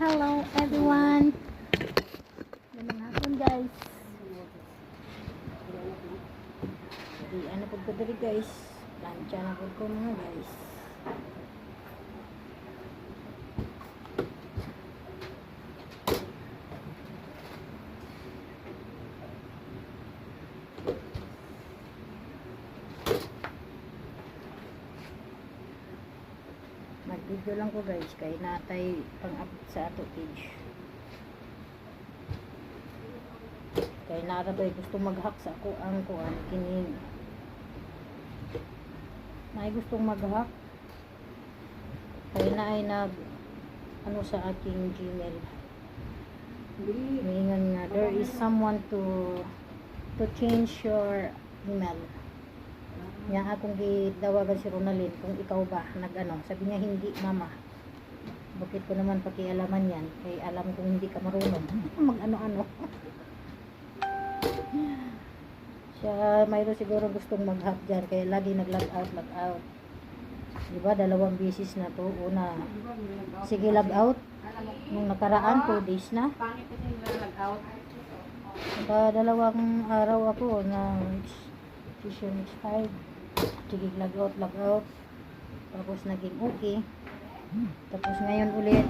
Hello everyone. Ganang hapon guys. Di ano diri guys. Plancha na po ko mga guys. Mag-video lang ko guys kay natay pang-upload sa ato page. Kay nara doy gusto mag-hack sa ako ang kuan kini. May gustong mag-hack. Kay na ay nag ano sa aking Gmail. Mingan nga there is someone to to change your email. Yang akong gidawagan si Ronaldin kung ikaw ba nag-ano. Sabi niya hindi mama. Bakit ko naman pakialaman yan? Kay alam kong hindi ka marunong. Mag-ano-ano. Siya mayroon siguro gustong mag-hack dyan. Kaya lagi nag-log out, log out. Diba? Dalawang bisis na to. Una, sige log out. Nung nakaraan, 2 days na. Saka dalawang araw ako na session expired. Out, log out. Tapos naging okay. Tapos ngayon ulit,